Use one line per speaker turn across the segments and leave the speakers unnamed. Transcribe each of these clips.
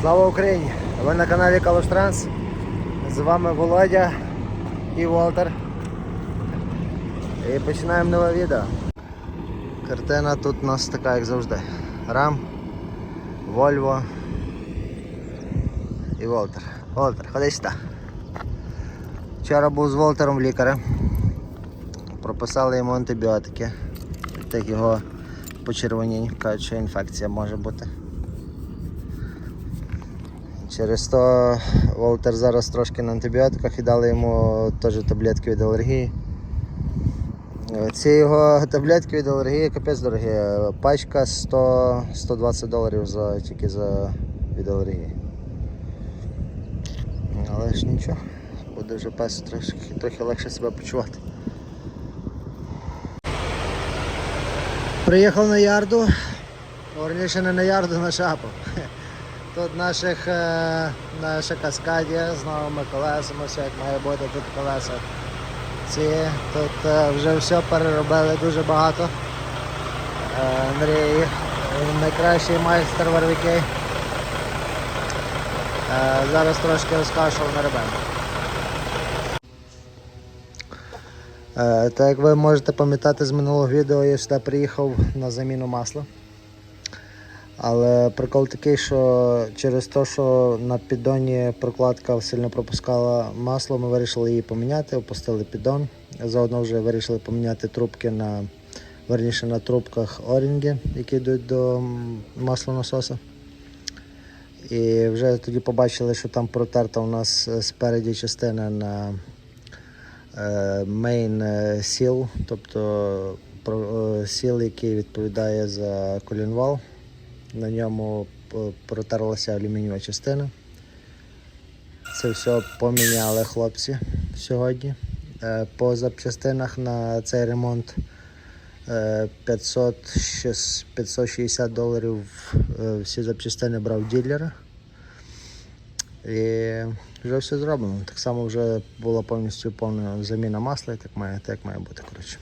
Слава Україні! Ви на каналі Калуш Транс. З вами Володя і Волтер. І починаємо нове відео. Картина тут у нас така, як завжди. Рам, Вольво і Волтер. Волтер, ходи сюди. Вчора був з Волтером лікарем. Прописали йому антибіотики. Так його почервонінь, кажуть, що інфекція може бути. Через то Волтер зараз трошки на антибіотиках і дали йому теж таблетки від алергії. Е, Ці його таблетки від алергії капець дорогі. Пачка 100, 120 доларів за, тільки за від алергії. Але ж нічого, буде вже пес трохи, трохи легше себе почувати. Приїхав на ярду, верніше не на ярду, на шапу. Тут наших, е, наша каскадія з новими колесами, все як має бути тут колеса. Ці тут е, вже все переробили дуже багато. Е, Андрій найкращий майстер варвіки. Е, Зараз трошки розкажу, що вони робимо. Е, Так як ви можете пам'ятати з минулого відео, я сюди приїхав на заміну масла. Але прикол такий, що через те, що на піддоні прокладка сильно пропускала масло, ми вирішили її поміняти, опустили піддон. Заодно вже вирішили поміняти трубки на верніше на трубках орінги, які йдуть до маслонасоса. І вже тоді побачили, що там протерта у нас е, спереді частина на е, main е, тобто е, сіл, який відповідає за колінвал. На ньому протерлася алюмінієва частина. Це все поміняли хлопці сьогодні. Е, По запчастинах на цей ремонт е, 500, 560 доларів е, всі запчастини брав ділера. І вже все зроблено. Так само вже була повністю повна заміна масла, і так має, так має бути. Коротше.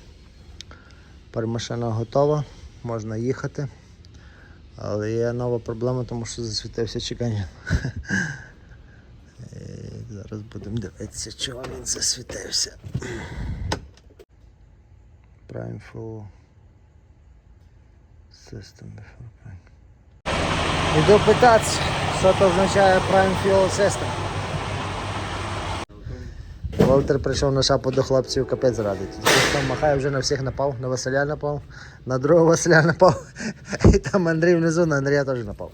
Тепер машина готова, можна їхати. Але є нова проблема, тому що засвітився чекання. Зараз будемо дивитися, чого він засвітився. Prime Full System before Prime. Іду питатися, що то означає Prime Fuel System. Волтер прийшов на шапу до хлопців, капець радить. Хтось там махає вже на всіх напав, на Василя напав, на другого Василя напав. І там Андрій внизу, на Андрія теж напав.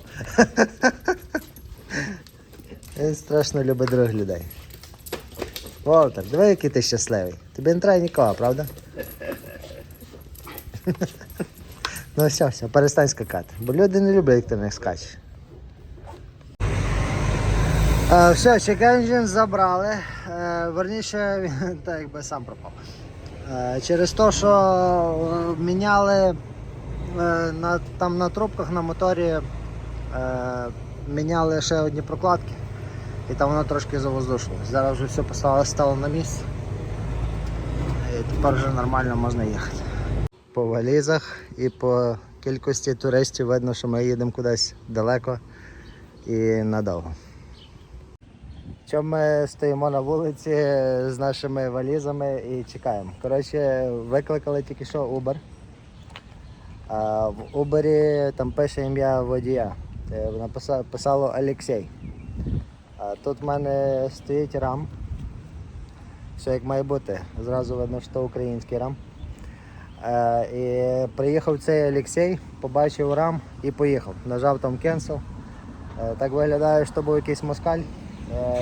Він страшно любить других людей. Волтер, диви, який ти щасливий. Тобі не треба нікого, правда? Ну все, все, перестань скакати. Бо люди не люблять, як ти них скачеш. Е, все, чекенджин забрали. Е, верніше, він так якби сам пропав. Е, через те, що міняли на, там на трубках на моторі міняли ще одні прокладки. І там воно трошки завоздушилось. Зараз вже все поставило стало на місце. І тепер вже нормально можна їхати. По валізах і по кількості туристів видно, що ми їдемо кудись далеко і надовго. Що ми стоїмо на вулиці з нашими валізами і чекаємо. Коротше, викликали тільки що Uber. А в Uber там пише ім'я водія. Е, написа- Писало Олексій. Тут в мене стоїть рам. Все як має бути. Зразу видно, що український рам. Е, і приїхав цей Олексій, побачив рам і поїхав. Нажав там. Е, Так виглядає, що був якийсь москаль,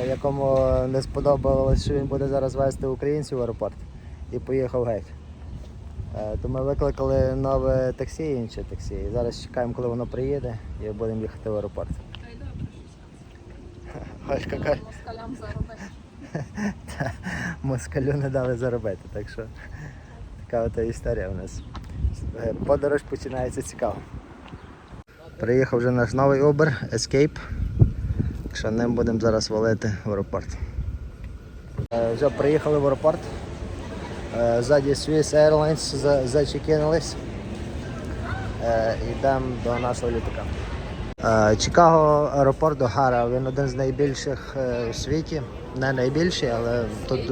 якому не сподобалось, що він буде зараз везти українців в аеропорт і поїхав геть. Е, То ми викликали нове таксі, інше таксі. І зараз чекаємо, коли воно приїде і будемо їхати в аеропорт.
Та й добре, що москалям заробити.
москалю не дали заробити. Так що така от історія у нас. Е, Подорож починається цікаво. Приїхав вже наш новий Uber Escape. Так що ним будемо зараз валити в аеропорт. Е, Вже приїхали в аеропорт. Е, Ззаді Swiss Airlines за- зачекінились. Е, Йдемо до нашого літака. Чикаго аеропорт Огара, він один з найбільших у світі. Не найбільший, але тут.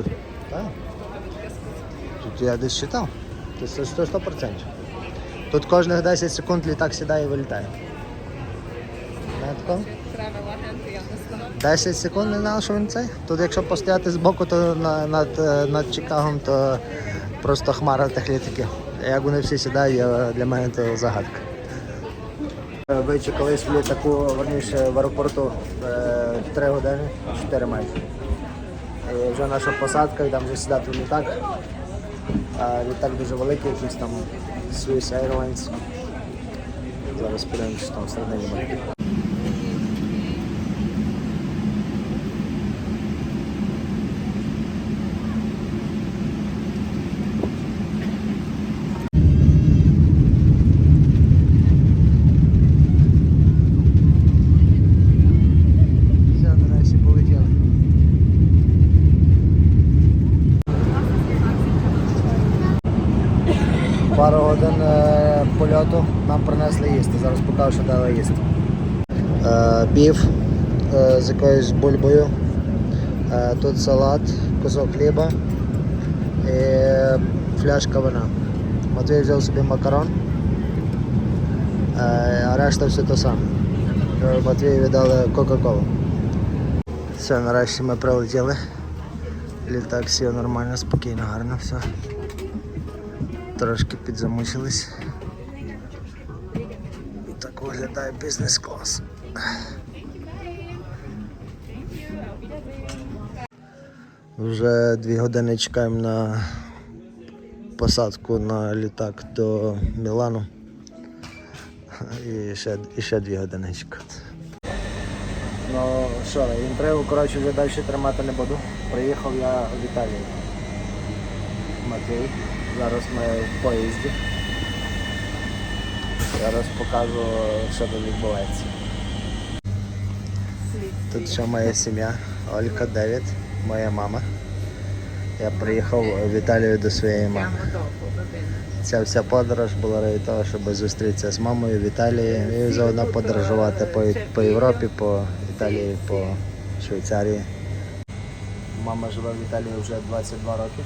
Тут я десь читав. Це 100%. 100%. Тут кожних 10 секунд літак сідає і вилітає. Не такого?
Тревел агенти, я не знаю.
10 секунд не знав, що він цей. Тут якщо постояти збоку, то на- над, е, над Чикагом, то просто хмара тих літаків. Як вони всі сідають, я- для мене це загадка. Е, Вичекались в літаку, верніше в аеропорту 3 години, 4 майже. Вже наша посадка, і там вже сідати в літак. А літак дуже великий, якийсь там Swiss Airlines. Зараз подивимося, що там всередині буде. Все, нарешті полетіли. Пару годин е, польоту нам принесли їсти. Покажу, що дали їсти. Е, Біф е, з якоюсь бульбою. Е, Тут салат, кусок хліба і фляжка вина. Матвій взяв собі макарон, а решта все те саме. Матвію віддали Кока-Колу. Все, нарешті ми прилетіли. Літак сів нормально, спокійно, гарно все. Трошки підзамучились. Виглядає бізнес-клас. Вже дві години чекаємо на посадку на літак до Мілану. І ще, і ще дві години чекати. Ну що, інтригу, коротше, вже далі тримати не буду. Приїхав я в Італію. Матвій. Зараз ми в поїзді. Зараз покажу, що тут відбувається. Тут ще моя сім'я, Олька, Девід, моя мама. Я приїхав в Італію до своєї мами. Ця вся подорож була ради того, щоб зустрітися з мамою в Італії і заодно подорожувати по, по Європі, по Італії, по Швейцарії. Мама живе в Італії вже 22 роки.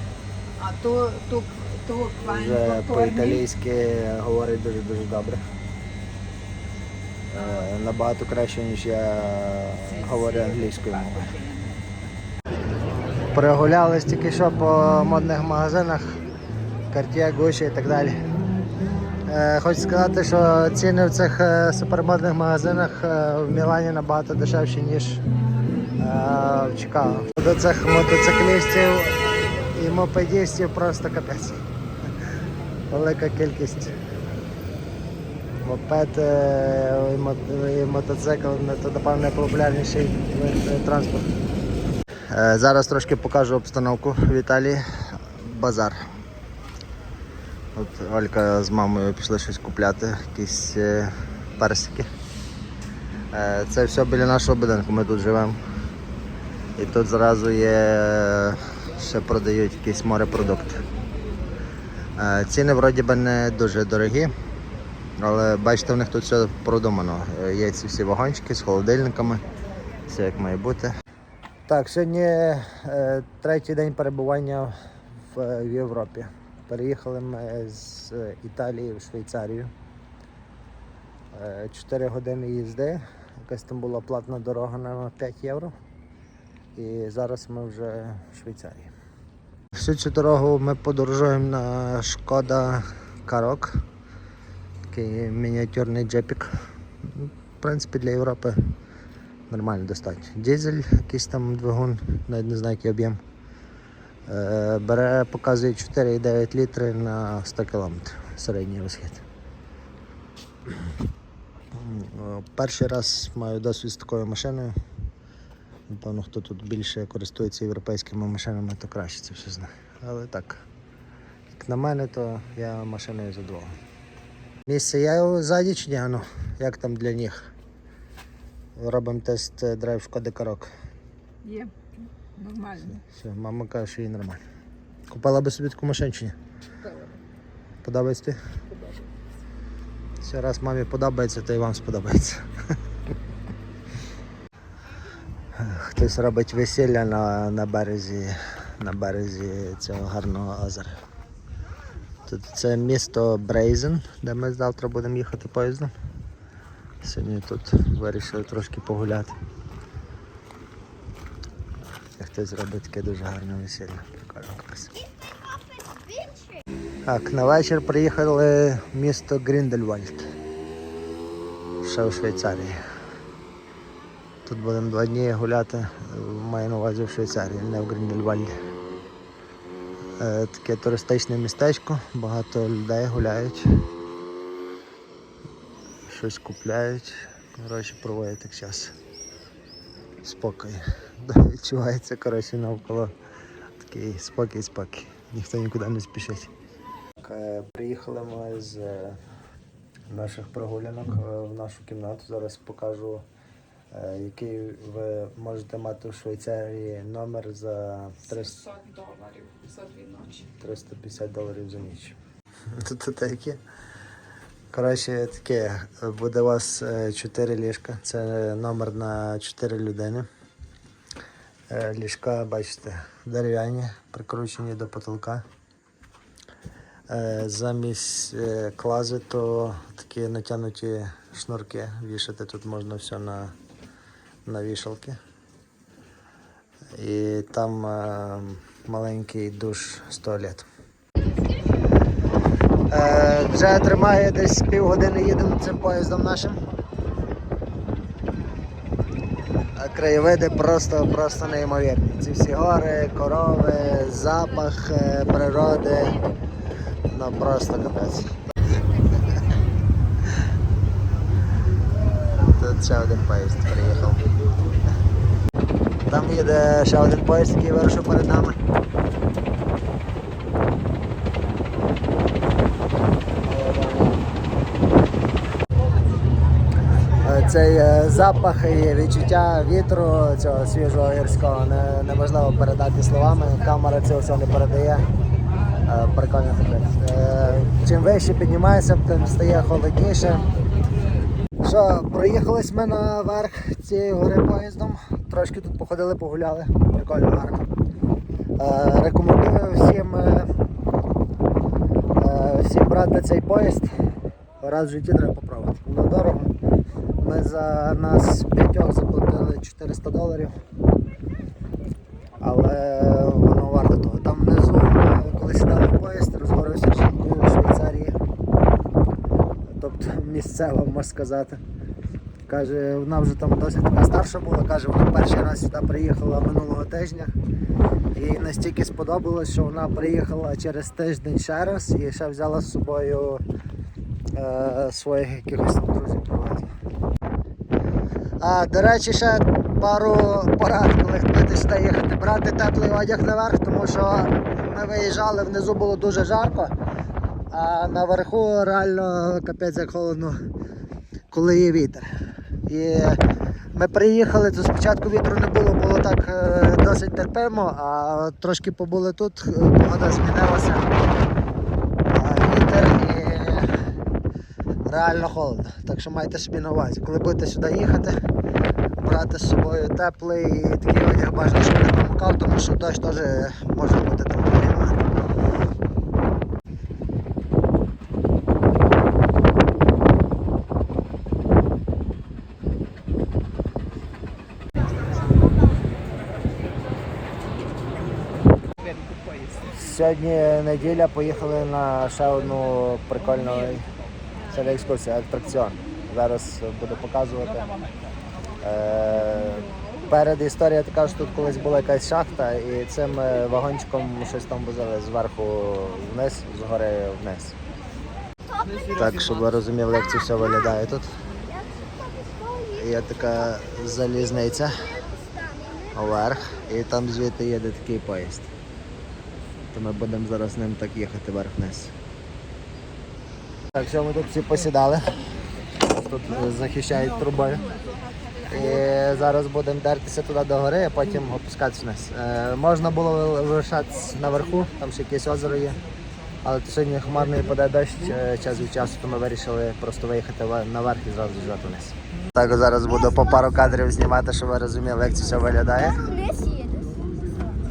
А то, то
Вже по-італійськи говорить дуже-дуже добре. Е, Набагато краще, ніж я говорю англійською мовою. Прогулялись тільки що по модних магазинах, Cartier, Gucci і так далі. Е, Хочу сказати, що ціни в цих е, супермодних магазинах в Мілані набагато дешевші, ніж в Чикаго. До цих мотоциклістів і мопедістів просто капець. Велика кількість. Мопед е, і мо- і мотоцикл ну, це, напевно, найпопулярніший е, транспорту. Е, Зараз трошки покажу обстановку в Італії. Базар. От Олька з мамою пішли щось купляти, якісь персики. Це все біля нашого будинку, ми тут живемо. І тут зразу є ще продають якісь морепродукти. Ціни вроді би не дуже дорогі, але бачите, в них тут все продумано. Е, Є ці всі вагончики з холодильниками, все як має бути. Так, сьогодні е, третій день перебування в, е, в Європі. Переїхали ми з Італії в Швейцарію. Е, години їзди. Якась там була платна дорога на 5 євро. І зараз ми вже в Швейцарії. Всю цю дорогу ми подорожуємо на Шкода Карок. Такий мініатюрний джепік. Ну, В принципі, для Європи нормально достатньо. Дизель, якийсь там двигун, навіть не знаю, який об'єм. Е, Бере, показує 4,9 літри на 100 км середній розхід. Перший раз маю досвід з такою машиною. Напевно, хто тут більше користується європейськими машинами, то краще це все знає. Але так, як на мене, то я машиною задоволений. Місце є його ззаді чи ні? Ну, як там для ніг? Робимо тест е, драйв Шкоди Карок.
Є нормально.
Все, мама каже, що їй нормально. Купила би собі таку машину чи ні? Подобається тобі? Все, раз мамі подобається, то і вам сподобається. Хтось робить весілля на, на березі на березі цього гарного озера. Тут це місто Брейзен, де ми завтра будемо їхати поїздом. Сьогодні тут вирішили трошки погуляти. І Хтось робить таке дуже гарне весілля. Прикольно красиво. Так, на вечір приїхали в місто Гріндельвальд. Ще у Швейцарії. Тут будемо два дні гуляти, маю на увазі в Швейцарії, не в Гріндельвальді. Е, Таке туристичне містечко, багато людей гуляють. Щось купляють, коротше, проводять так час. Спокій. Відчувається коротше, навколо такий спокій, спокій. Ніхто нікуди не спішить. Е, Приїхали ми з е, наших прогулянок в нашу кімнату. Зараз покажу, який ви можете мати в Швейцарії номер за 300
доларів за дві ночі.
350 доларів за ніч. Тут таке. Коротше, таке, буде у вас 4 ліжка. Це номер на 4 людини. Е, Ліжка, бачите, дерев'яні, прикручені до потолка. Е, Замість е, клазету такі натягнуті шнурки. Вішати тут можна все на, на вішалки. І там е, маленький душ з туалетом. Е, вже тримає десь півгодини їдемо цим поїздом нашим. А краєвиди просто, просто неймовірні. Ці всі гори, корови, запах е, природи. Ну просто капець. Тут ще один поїзд приїхав. Там їде ще один поїзд, який вирушив перед нами. Е, Цей е, запах і відчуття вітру цього свіжого гірського не, неможливо передати словами. Камера цього все не передає. Е, Прикольно таке. Чим вище піднімаєшся, тим стає холодніше. Що, проїхались ми наверх цієї гори поїздом. Трошки тут походили, погуляли. Прикольно гарно. Е, Рекомендую всім, е, е, всім брати цей поїзд. Раз в житті треба попробувати. Воно дорого. Ми за нас п'ятьох заплатили 400 доларів. Але воно варто того. Там внизу, е, коли сідали в поїзд, розговорився з жінкою в Швейцарії. Тобто місцева, можна сказати. Каже, вона вже там досить така старша була, каже, вона перший раз сюди приїхала минулого тижня. Їй настільки сподобалось, що вона приїхала через тиждень ще раз і ще взяла з собою е, своїх якихось там друзів привезла. А, до речі, ще пару порад, коли будете їхати, брати теплий одяг наверх, тому що ми виїжджали, внизу було дуже жарко, а наверху реально капець як холодно, коли є вітер. І ми приїхали, то спочатку вітру не було, було так е, досить терпимо, а трошки побули тут, е, погода змінилася. Вітер і реально холодно. Так що майте собі на увазі. Коли будете сюди їхати, брати з собою теплий і такий одяг бажано, щоб не промокав, тому що дощ теж може бути там Сьогодні неділя, поїхали на ще одну прикольну а атракціон. Зараз буду показувати. Е, перед історія така, що тут колись була якась шахта, і цим е, вагончиком щось там возили зверху вниз, згори вниз. Так, щоб ви розуміли, як це все виглядає тут. Є така залізниця вверх, і там звідти їде такий поїзд. То ми будемо зараз ним так їхати вверх-вниз. Так, все, ми тут всі посідали. Тут е, захищають трубою. І зараз будемо дертися туди до гори, а потім опускатися вниз. Е, можна було лишатися наверху, там ще якесь озеро є. Але сьогодні хмарний паде дощ е, час від часу, то ми вирішили просто виїхати наверх і зразу з'їжджати вниз. Так, зараз буду по пару кадрів знімати, щоб ви розуміли, як це все виглядає.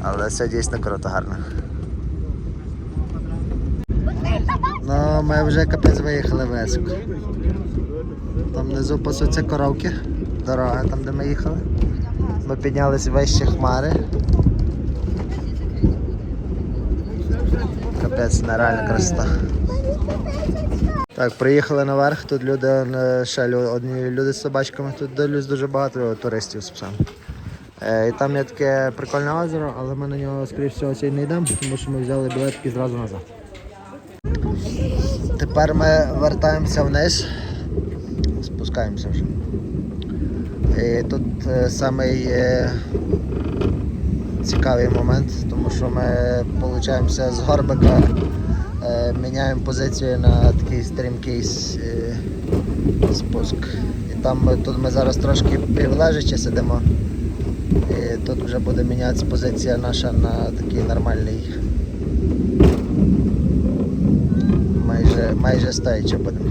Але все дійсно круто, гарно. Ну, ми вже капець виїхали високо. Там внизу пасуться коровки, дорога там, де ми їхали. Ми піднялись вище хмари. Капець, нереальна красота. Так, приїхали наверх, тут люди, е, ще одні люди з собачками, тут дивлюсь дуже багато туристів з псами. Е, І там є таке прикольне озеро, але ми на нього, скоріш всього, сьогодні не йдемо, тому що ми взяли білетки зразу назад. Тепер ми вертаємося вниз, спускаємося вже. І тут е, самий е, цікавий момент, тому що ми получаємося з горбика, е, міняємо позицію на такий стрімкий спуск. І там тут ми зараз трошки півлежачи сидимо. І тут вже буде мінятися позиція наша на такий нормальний. Майже, стоячи будемо.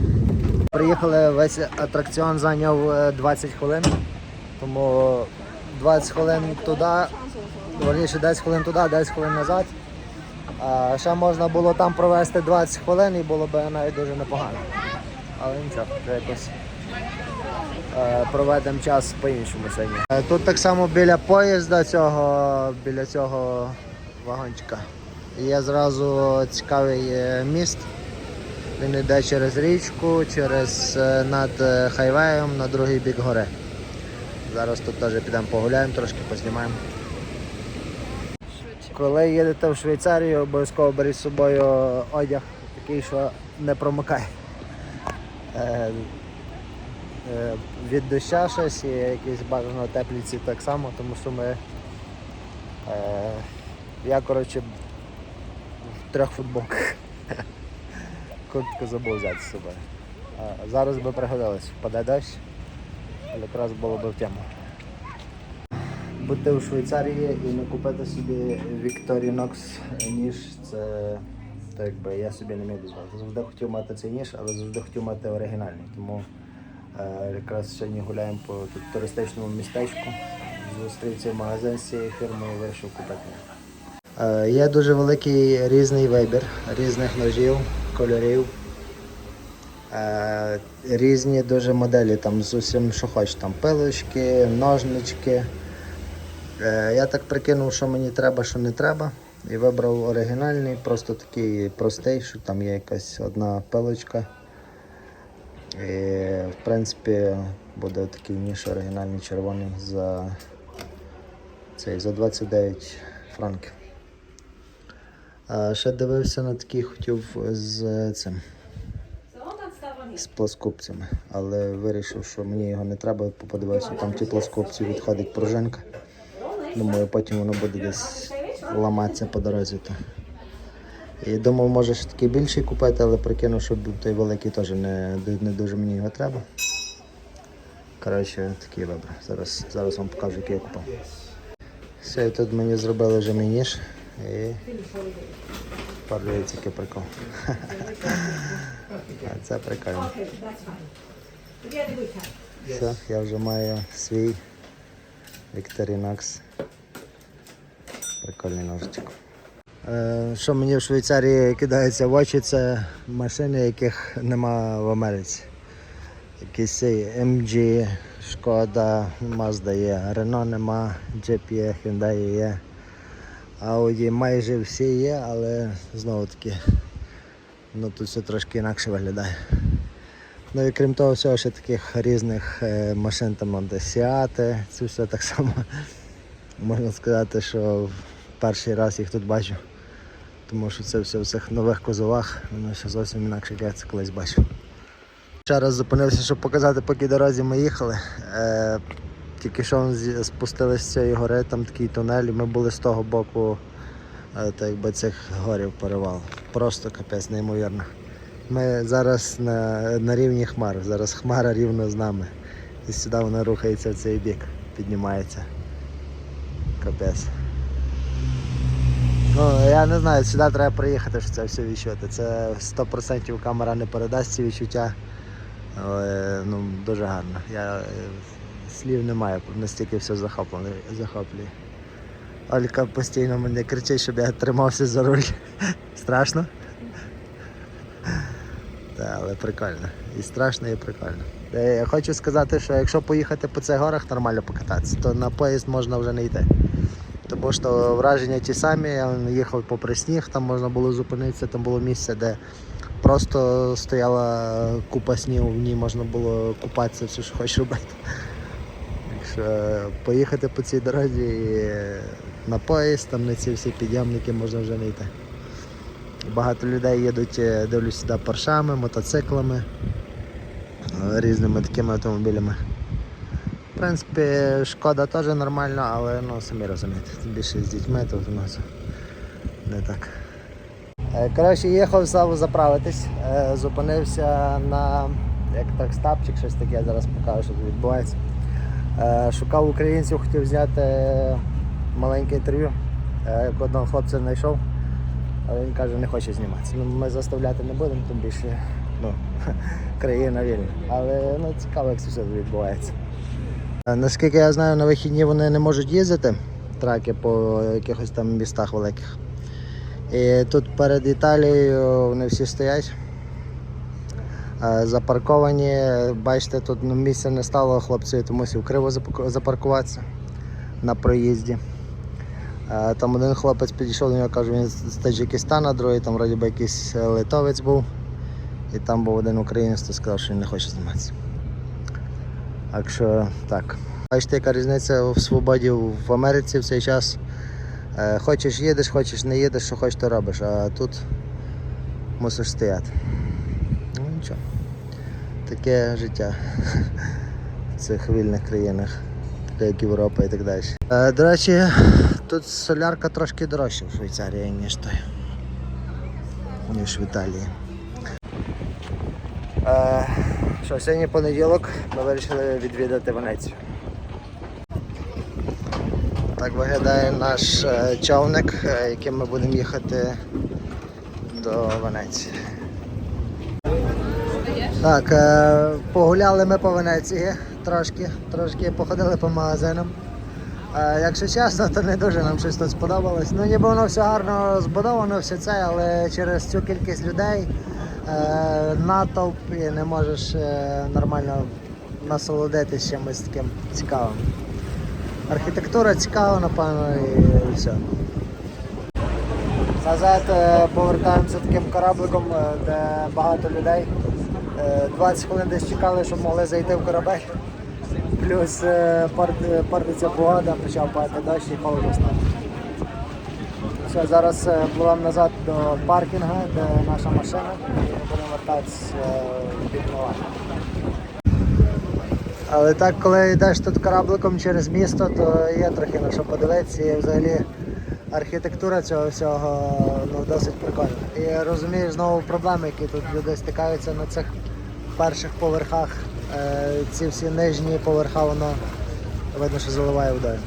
Приїхали, весь атракціон зайняв е, 20 хвилин, тому 20 хвилин туди, верніше 10 хвилин туди, 10 хвилин назад. А ще можна було там провести 20 хвилин і було б навіть дуже непогано. Але нічого, якось е, проведемо час по-іншому сьогодні. Е, Тут так само біля поїзда цього, біля цього вагончика. Є зразу цікавий е, міст. Він йде через річку, через е, над е, хайвеєм на другий бік гори. Зараз тут теж підемо погуляємо, трошки познімаємо. Коли їдете в Швейцарію, обов'язково беріть з собою одяг, такий, що не промикає. Е, е, від доща щось і якісь бажано тепліці так само, тому що ми. Я коротше в трьох футболках. Куртку забув взяти з собою. А зараз би пригодилось, впаде дощ, але якраз було б в тему. Бути у Швейцарії і не купити собі Victorinox ніж, це так якби я собі не міг дозволити. Завжди хотів мати цей ніж, але завжди хотів мати оригінальний. Тому е, якраз сьогодні гуляємо по тут туристичному містечку. Зустрівся в магазин з цієї фірми і вирішив купити. Е, Є дуже великий різний вибір різних ножів, кольорів. Е, Різні дуже моделі, там з усім, що хочеш, там пилочки, ножнички. Е, Я так прикинув, що мені треба, що не треба. І вибрав оригінальний, просто такий простий, що там є якась одна пилочка. І, в принципі, буде такий ніж оригінальний червоний за, цей, за 29 франків. Ще дивився на такий хотів з цим. З плоскопцями, але вирішив, що мені його не треба, подивився, там ті плоскопці відходить пружинка. Думаю, потім воно буде десь ламатися по дорозі. То. І думав, може ще такий більший купити, але прикинув, що той великий теж не, не дуже мені його треба. Коротше, такий вибір. Зараз, зараз вам покажу, який я купив. Все, тут мені зробили вже мій ніж. І який прикол. А Це прикольно. Все, я вже маю свій Victorinox. Прикольний ножичок. Що мені в Швейцарії кидається в очі, це машини, яких нема в Америці. Якісь цей MG, Шкода, Mazda є, Renault нема, Jeep є, Hyundai є. Audi майже всі є, але знову таки ну, тут все трошки інакше виглядає. Ну і крім того всього, ще таких різних е, машин там Сіати, це все так само. Можна сказати, що перший раз їх тут бачу. Тому що це все в цих нових кузовах, воно ще зовсім інакше, як я це колись бачив. Ще раз зупинився, щоб показати, по якій дорозі ми їхали. Тільки що спустилися з цієї гори, там такий тунель, ми були з того боку е, так якби цих горів перевал. Просто капець, неймовірно. Ми зараз на, на рівні хмар, зараз хмара рівно з нами. І сюди вона рухається в цей бік, піднімається. Капець. Ну, я не знаю, сюди треба приїхати, щоб це все відчути. Це 100% камера не передасть ці відчуття. Але ну, дуже гарно. Я е, слів не маю, настільки все захоплює. Олька постійно мене кричить, щоб я тримався за руль. Страшно? Так, але прикольно. І страшно, і прикольно. Я хочу сказати, що якщо поїхати по цих горах нормально покататися, то на поїзд можна вже не йти. Тому що враження ті самі, я їхав попри сніг, там можна було зупинитися, там було місце, де просто стояла купа снігу, в ній можна було купатися, все, що хочеш робити. Якщо поїхати по цій дорозі і на поїзд, там на ці всі підйомники можна вже не йти. Багато людей їдуть, е, дивлюсь сюди паршами, мотоциклами, е, різними такими автомобілями. В принципі, шкода теж нормально, але ну, самі розумієте, більше з дітьми, то у нас не так. Е, Коротше, їхав знову заправитись, е, зупинився на як так стапчик, щось таке, я зараз покажу, що тут відбувається. Е, Шукав українців, хотів зняти маленьке інтерв'ю. Е, як Одного хлопця знайшов, але він каже, не хоче зніматися. Ну, ми заставляти не будемо, тим більше ну, країна вільна. Але ну, цікаво, як це все відбувається. Е, Наскільки я знаю, на вихідні вони не можуть їздити траки по якихось там містах великих. І тут перед Італією вони всі стоять. Е, Запарковані. Бачите, тут ну, місця не стало, хлопці тому мусив криво запаркуватися на проїзді. Е, Там один хлопець підійшов до нього, каже, він з Таджикистана, другий там вроді би якийсь е, литовець був. І там був один українець, то сказав, що він не хоче зніматися. Так що так. Бачите, яка різниця в свободі в Америці в цей час. Хочеш їдеш, хочеш не їдеш, що хочеш, то робиш, а тут мусиш стояти. Таке життя в цих вільних країнах, таке як Європа і так далі. Е, До речі, тут солярка трошки дорожча в Швейцарії, ніж той, ніж в Італії. Е, Що, сьогодні понеділок ми вирішили відвідати Венецію. Так виглядає наш е, човник, яким ми будемо їхати до Венеції. Так, е, погуляли ми по Венеції трошки, трошки походили по магазинам. Е, Якщо чесно, то не дуже нам щось тут сподобалось. Ну ніби воно все гарно збудовано, все це, але через цю кількість людей е, натовп і не можеш нормально насолодитись чимось таким цікавим. Архітектура цікава, напевно, і все. Назад повертаємося таким корабликом, де багато людей. Е, 20 хвилин десь чекали, щоб могли зайти в корабель. Плюс е, портиться погода, почав падати дощ і холодно стало. Все, зараз е, пливемо назад до паркінгу, де наша машина, і будемо вертатися е, в бік Але так, коли йдеш тут корабликом через місто, то є трохи на що подивитися. І взагалі архітектура цього всього ну, досить прикольна. І розумієш знову проблеми, які тут люди стикаються на цих перших поверхах. Е, ці всі нижні поверха, воно видно, що заливає водою.